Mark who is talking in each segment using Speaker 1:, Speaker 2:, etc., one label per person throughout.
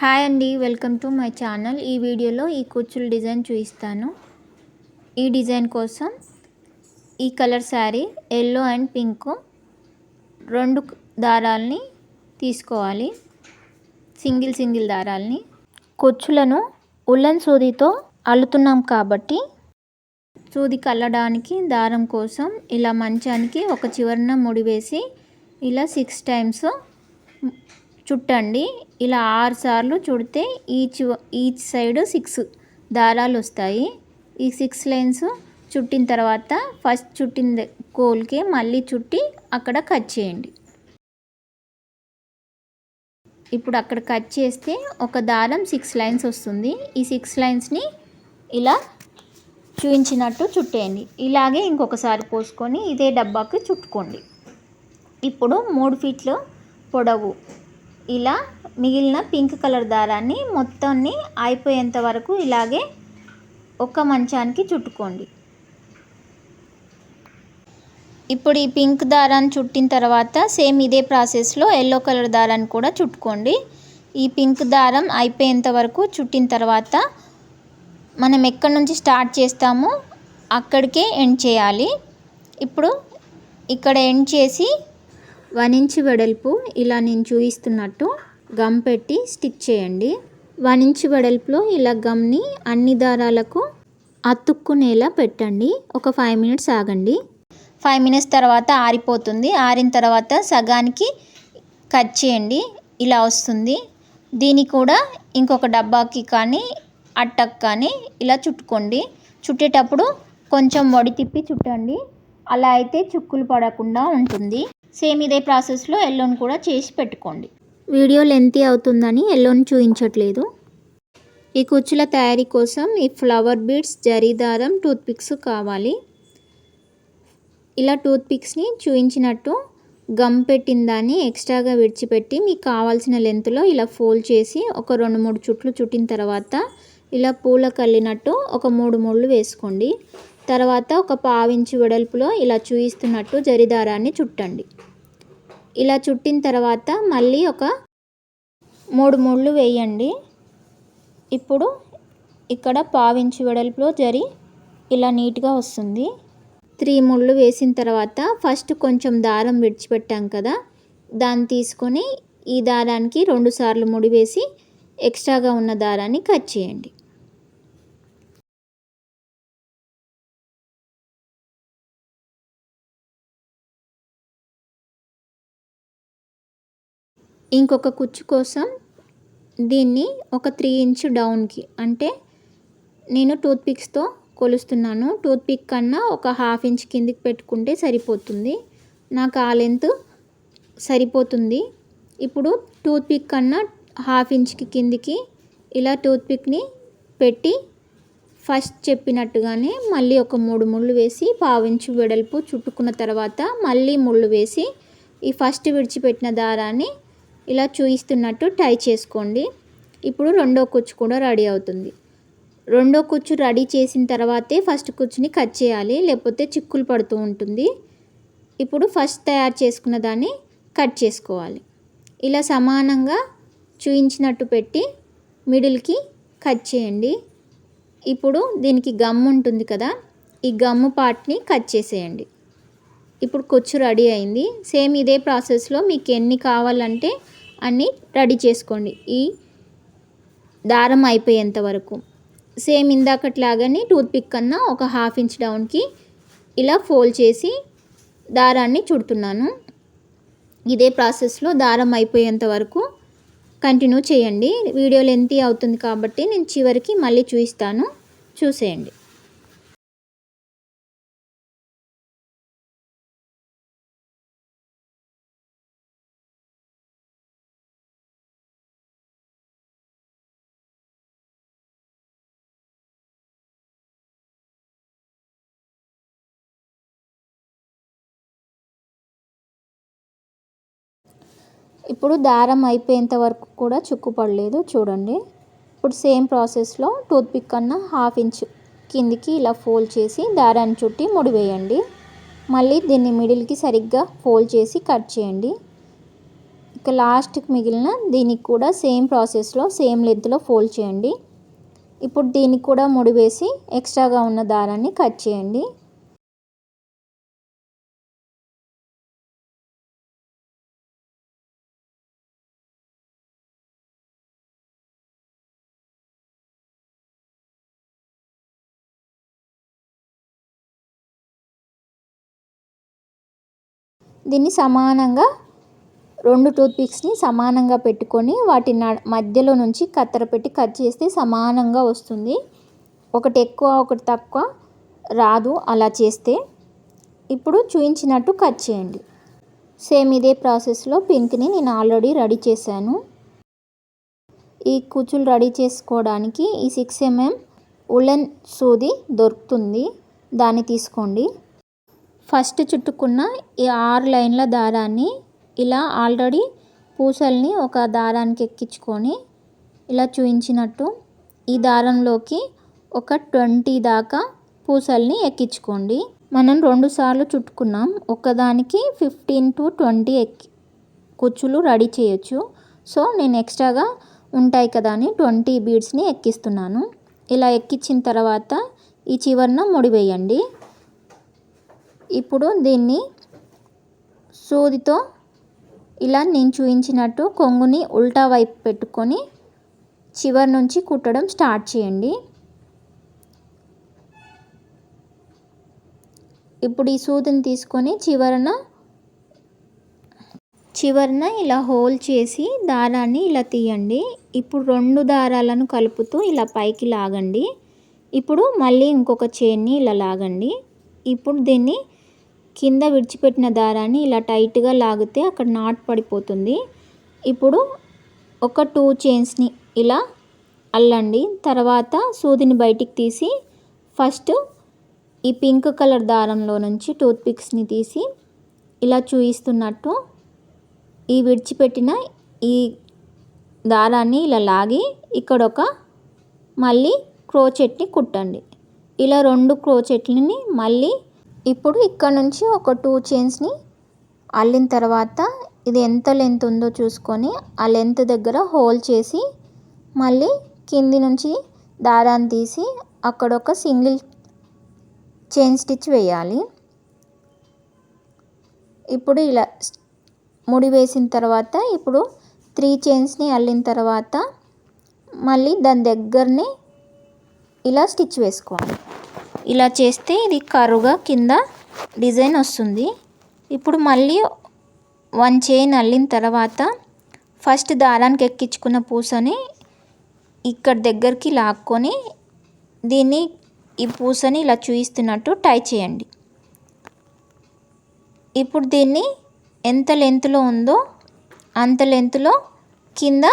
Speaker 1: Hi అండి welcome to my channel. ఈ వీడియోలో ఈ కుచ్చుల డిజైన్ చూపిస్తాను. ఈ డిజైన్ కోసం ఈ colour sari yellow and pink రెండు దారాల్ని తీసుకోవాలి. సింగిల్ సింగిల్ దారాల్ని. కుచ్చులను ఉల్లన్ సూదితో అల్లుతున్నాం కాబట్టి సూది కల్లడానికి దారం కోసం ఇలా మంచానికి ఒక చివరన ముడి వేసి ఇలా సిక్స్ టైమ్స్ చుట్టండి. ఇలా ఆరు సార్లు చుడితే ఈచ్ ఈచ్ సైడ్ సిక్స్ దారాలు వస్తాయి. ఈ సిక్స్ లైన్స్ చుట్టిన తర్వాత ఫస్ట్ చుట్టిన కోల్కి మళ్ళీ చుట్టి అక్కడ కట్ చేయండి. ఇప్పుడు అక్కడ కట్ చేస్తే ఒక దారం సిక్స్ లైన్స్ వస్తుంది. ఈ సిక్స్ లైన్స్ని ఇలా చూపించినట్టు చుట్టేయండి. ఇలాగే ఇంకొకసారి పోసుకొని ఇదే డబ్బాకి చుట్టుకోండి. ఇప్పుడు మూడు ఫీట్లు పొడవు ఇలా మిగిలిన పింక్ కలర్ దారాన్ని మొత్తాన్ని అయిపోయేంత వరకు ఇలాగే ఒక మంచానికి చుట్టుకోండి. ఇప్పుడు ఈ పింక్ దారాన్ని చుట్టిన తర్వాత సేమ్ ఇదే ప్రాసెస్లో ఎల్లో కలర్ దారాన్ని కూడా చుట్టుకోండి. ఈ పింక్ దారం అయిపోయేంత వరకు చుట్టిన తర్వాత మనం ఎక్కడి నుంచి స్టార్ట్ చేస్తామో అక్కడికే ఎండ్ చేయాలి. ఇప్పుడు ఇక్కడ ఎండ్ చేసి వన్ ఇంచ్ వెడల్పు ఇలా నేను చూపిస్తున్నట్టు గమ్ పెట్టి స్టిచ్ చేయండి. వన్ ఇంచ్ వెడల్పులో ఇలా గమ్ని అన్ని దారాలకు అతుక్కునేలా పెట్టండి. ఒక ఫైవ్ మినిట్స్ ఆగండి. ఫైవ్ మినిట్స్ తర్వాత ఆరిపోతుంది. ఆరిన తర్వాత సగానికి కట్ చేయండి. ఇలా వస్తుంది. దీన్ని కూడా ఇంకొక డబ్బాకి కానీ అట్టకు కానీ ఇలా చుట్టుకోండి. చుట్టేటప్పుడు కొంచెం వడి తిప్పి చుట్టండి. అలా అయితే చుక్కులు పడకుండా ఉంటుంది. సేమ్ ఇదే ప్రాసెస్లో ఎల్లోని కూడా చేసి పెట్టుకోండి. వీడియో లెంతీ అవుతుందని ఎల్లోని చూపించట్లేదు. ఈ కుచ్చుల తయారీ కోసం ఈ ఫ్లవర్ బీడ్స్ జరీదారం టూత్పిక్స్ కావాలి. ఇలా టూత్పిక్స్ని చూపించినట్టు గమ్ పెట్టిన దాన్ని ఎక్స్ట్రాగా విడిచిపెట్టి మీకు కావాల్సిన లెంత్లో ఇలా ఫోల్డ్ చేసి ఒక రెండు మూడు చుట్లు చుట్టిన తర్వాత ఇలా పూల కల్లినట్టు ఒక మూడు ముళ్ళు వేసుకోండి. తర్వాత ఒక పావించి వెడల్పులో ఇలా చూయిస్తున్నట్టు జరిదారాన్ని చుట్టండి. ఇలా చుట్టిన తర్వాత మళ్ళీ ఒక మూడు ముళ్ళు వేయండి. ఇప్పుడు ఇక్కడ పావించి వెడల్పులో జరి ఇలా నీట్గా వస్తుంది. త్రీ ముళ్ళు వేసిన తర్వాత ఫస్ట్ కొంచెం దారం విడిచిపెట్టాం కదా దాన్ని తీసుకొని ఈ దారానికి రెండు సార్లు ముడి వేసి ఎక్స్ట్రాగా ఉన్న దారాన్ని కట్ చేయండి. ఇంకొక కుచ్చు కోసం దీన్ని ఒక త్రీ ఇంచ్ డౌన్కి అంటే నేను టూత్పిక్స్తో కొలుస్తున్నాను. టూత్పిక్ కన్నా ఒక హాఫ్ ఇంచ్ కిందికి పెట్టుకుంటే సరిపోతుంది. నాకు ఆ లెంత్ సరిపోతుంది. ఇప్పుడు టూత్పిక్ కన్నా హాఫ్ ఇంచ్కి కిందికి ఇలా టూత్పిక్ని పెట్టి ఫస్ట్ చెప్పినట్టుగానే మళ్ళీ ఒక మూడు ముళ్ళు వేసి పావించు వెడల్పు చుట్టుకున్న తర్వాత మళ్ళీ ముళ్ళు వేసి ఈ ఫస్ట్ విడిచిపెట్టిన దారాన్ని ఇలా చూయిస్తున్నట్టు టై చేసుకోండి. ఇప్పుడు రెండో కుచ్చు కూడా రెడీ అవుతుంది. రెండో కుచ్చు రెడీ చేసిన తర్వాతే ఫస్ట్ కుచ్చుని కట్ చేయాలి. లేకపోతే చిక్కులు పడుతూ ఉంటుంది. ఇప్పుడు ఫస్ట్ తయారు చేసుకున్న దాన్ని కట్ చేసుకోవాలి. ఇలా సమానంగా చూయించినట్టు పెట్టి మిడిల్కి కట్ చేయండి. ఇప్పుడు దీనికి గమ్ ఉంటుంది కదా ఈ గమ్ము పార్ట్ని కట్ చేసేయండి. ఇప్పుడు కుచ్చు రెడీ అయింది. సేమ్ ఇదే ప్రాసెస్లో మీకు ఎన్ని కావాలంటే అన్నీ రెడీ చేసుకోండి. ఈ దారం అయిపోయేంత వరకు. సేమ్ ఇందాకట్లాగానే టూత్పిక్ కన్నా ఒక హాఫ్ ఇంచ్ డౌన్కి ఇలా ఫోల్డ్ చేసి దారాన్ని చుడుతున్నాను. ఇదే ప్రాసెస్లో దారం అయిపోయేంత వరకు కంటిన్యూ చేయండి. వీడియో లెంతీ అవుతుంది కాబట్టి నేను చివరికి మళ్ళీ చూపిస్తాను. చూసేయండి. ఇప్పుడు దారం అయిపోయేంత వరకు కూడా చుక్కు పడలేదు చూడండి. ఇప్పుడు సేమ్ ప్రాసెస్లో టూత్పిక్ కన్నా హాఫ్ ఇంచ్ కిందికి ఇలా ఫోల్డ్ చేసి దారాన్ని చుట్టి ముడివేయండి మళ్ళీ దీన్ని మిడిల్కి సరిగ్గా ఫోల్డ్ చేసి కట్ చేయండి. ఇక లాస్ట్కి మిగిలిన దీనికి కూడా సేమ్ ప్రాసెస్లో సేమ్ లెంత్లో ఫోల్డ్ చేయండి. ఇప్పుడు దీనికి కూడా ముడి వేసి ఎక్స్ట్రాగా ఉన్న దారాన్ని కట్ చేయండి. దీన్ని సమానంగా రెండు టూత్పిక్స్ని సమానంగా పెట్టుకొని వాటి మధ్యలో నుంచి కత్తెర పెట్టి కట్ చేస్తే సమానంగా వస్తుంది. ఒకటి ఎక్కువ ఒకటి తక్కువ రాదు అలా చేస్తే. ఇప్పుడు చూపించినట్టు కట్ చేయండి. సేమ్ ఇదే ప్రాసెస్లో పింక్ని నేను ఆల్రెడీ రెడీ చేశాను. ఈ కూచులు రెడీ చేసుకోవడానికి ఈ సిక్స్ ఎంఎం ఉలెన్ సూది దొరుకుతుంది. దాన్ని తీసుకోండి. ఫస్ట్ చుట్టుకున్న ఈ ఆరు లైన్ల దారాన్ని ఇలా ఆల్రెడీ పూసల్ని ఒక దారానికి ఎక్కించుకొని ఇలా చూపించినట్టు ఈ దారంలోకి ఒక ట్వంటీ దాకా పూసల్ని ఎక్కించుకోండి. మనం రెండు సార్లు చుట్టుకున్నాం. ఒకదానికి ఫిఫ్టీన్ టు ట్వంటీ ఎక్కి కుచ్చులు రెడీ చేయొచ్చు. సో నేను ఎక్స్ట్రాగా ఉంటాయి కదా అని ట్వంటీ బీడ్స్ని ఎక్కిస్తున్నాను. ఇలా ఎక్కించిన తర్వాత ఈ చివరన ముడివేయండి ఇప్పుడు దీన్ని సూదితో ఇలా నేను చూపించినట్టు కొంగుని ఉల్టా వైపు పెట్టుకొని చివరి నుంచి కుట్టడం స్టార్ట్ చేయండి. ఇప్పుడు ఈ సూదిని తీసుకొని చివరన చివరన ఇలా హోల్ చేసి దారాన్ని ఇలా తీయండి. ఇప్పుడు రెండు దారాలను కలుపుతూ ఇలా పైకి లాగండి. ఇప్పుడు మళ్ళీ ఇంకొక చైన్ని ఇలా లాగండి. ఇప్పుడు దీన్ని కింద విడిచిపెట్టిన దారాన్ని ఇలా టైట్గా లాగితే అక్కడ నాట్ పడిపోతుంది. ఇప్పుడు ఒక టూ చైన్స్ని ఇలా అల్లండి. తర్వాత సూదిని బయటికి తీసి ఫస్ట్ ఈ పింక్ కలర్ దారంలో నుంచి టూత్పిక్స్ని తీసి ఇలా చూయిస్తున్నట్టు ఈ విడిచిపెట్టిన ఈ దారాన్ని ఇలా లాగి ఇక్కడ ఒక మళ్ళీ క్రోచెట్ని కుట్టండి. ఇలా రెండు క్రోచెట్లని మళ్ళీ ఇప్పుడు ఇక్కడ నుంచి ఒక టూ చైన్స్ని అల్లిన తర్వాత ఇది ఎంత లెంత్ ఉందో చూసుకొని ఆ లెంత్ దగ్గర హోల్ చేసి మళ్ళీ కింది నుంచి దారాన్ని తీసి అక్కడ ఒక సింగిల్ చైన్ స్టిచ్ వేయాలి. ఇప్పుడు ఇలా ముడి వేసిన తర్వాత ఇప్పుడు త్రీ చైన్స్ని అల్లిన తర్వాత మళ్ళీ దాని దగ్గరనే ఇలా స్టిచ్ వేసుకోవాలి. ఇలా చేస్తే ఇది కరుగా కింద డిజైన్ వస్తుంది. ఇప్పుడు మళ్ళీ వన్ చైన్ అల్లిన తర్వాత ఫస్ట్ దారానికి ఎక్కించుకున్న పూసని ఇక్కడ దగ్గరికి లాక్కొని దీన్ని ఈ పూసని ఇలా చూయిస్తున్నట్టు టై చేయండి. ఇప్పుడు దీన్ని ఎంత లెంత్లో ఉందో అంత లెంత్లో కింద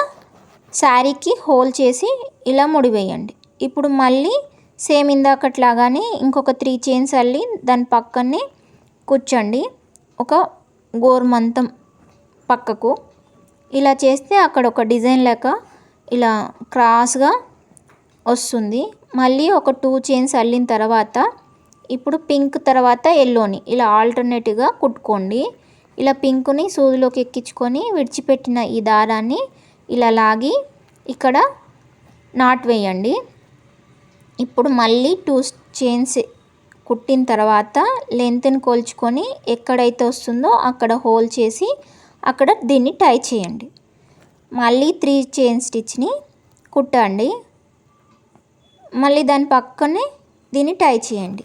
Speaker 1: శారీకి హోల్ చేసి ఇలా ముడివేయండి. ఇప్పుడు మళ్ళీ సేమ్ ఇందాకట్లాగానే ఇంకొక త్రీ చైన్స్ అల్లి దాని పక్కనే కూర్చోండి. ఒక గోరుమంతం పక్కకు. ఇలా చేస్తే అక్కడ ఒక డిజైన్ లెక్క ఇలా క్రాస్గా వస్తుంది. మళ్ళీ ఒక టూ చైన్స్ అల్లిన తర్వాత ఇప్పుడు పింక్ తర్వాత ఎల్లోని ఇలా ఆల్టర్నేటివ్గా కుట్టుకోండి. ఇలా పింక్ని సూదిలోకి ఎక్కించుకొని విడిచిపెట్టిన ఈ దారాన్ని ఇలా లాగి ఇక్కడ నాట్ వేయండి. ఇప్పుడు మళ్ళీ టూ చైన్స్ కుట్టిన తర్వాత లెంత్ని కొలుచుకొని ఎక్కడైతే వస్తుందో అక్కడ హోల్ చేసి అక్కడ దీన్ని టై చేయండి. మళ్ళీ త్రీ చైన్ స్టిచ్ని కుట్టండి. మళ్ళీ దాని పక్కనే దీన్ని టై చేయండి.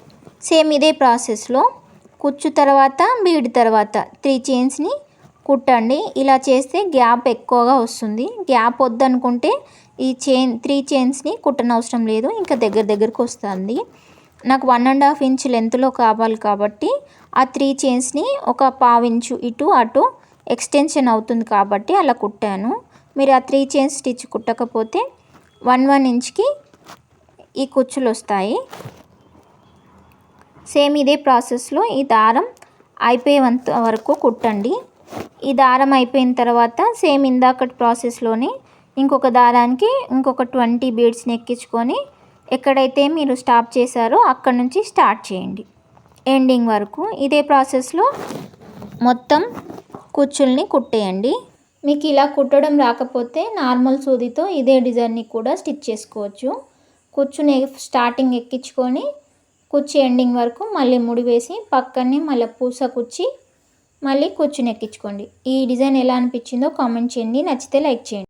Speaker 1: సేమ్ ఇదే ప్రాసెస్లో కుచ్చు తర్వాత బీడ్ తర్వాత త్రీ చైన్స్ని కుట్టండి. ఇలా చేస్తే గ్యాప్ ఎక్కువగా వస్తుంది. గ్యాప్ వద్దనుకుంటే ఈ చైన్ త్రీ చైన్స్ని కుట్టనవసరం లేదు. ఇంకా దగ్గర దగ్గరకు వస్తుంది. నాకు వన్ అండ్ హాఫ్ ఇంచ్ లెంత్లో కావాలి కాబట్టి ఆ త్రీ చైన్స్ని ఒక పావించు ఇటు అటు ఎక్స్టెన్షన్ అవుతుంది కాబట్టి అలా కుట్టాను. మీరు ఆ త్రీ చైన్స్ స్టిచ్ కుట్టకపోతే వన్ వన్ ఇంచ్కి ఈ కుచ్చులు వస్తాయి. సేమ్ ఇదే ప్రాసెస్లో ఈ దారం అయిపోయేంత వరకు కుట్టండి. ఈ దారం అయిపోయిన తర్వాత సేమ్ ఇందాకటి ప్రాసెస్లోనే ఇంకొక దారానికి ఇంకొక ట్వంటీ బీడ్స్ని ఎక్కించుకొని ఎక్కడైతే మీరు స్టాప్ చేశారో అక్కడ నుంచి స్టార్ట్ చేయండి. ఎండింగ్ వరకు ఇదే ప్రాసెస్లో మొత్తం కుచ్చుల్ని కుట్టేయండి. మీకు ఇలా కుట్టడం రాకపోతే నార్మల్ సూదితో ఇదే డిజైన్ని కూడా స్టిచ్ చేసుకోవచ్చు. కుచ్చుని స్టార్టింగ్ ఎక్కించుకొని కుచ్చి ఎండింగ్ వరకు మళ్ళీ ముడి వేసి పక్కనే మళ్ళీ పూస కుచ్చి మళ్ళీ కుచ్చుని ఎక్కించుకోండి. ఈ డిజైన్ ఎలా అనిపించిందో కామెంట్ చేయండి. నచ్చితే లైక్ చేయండి.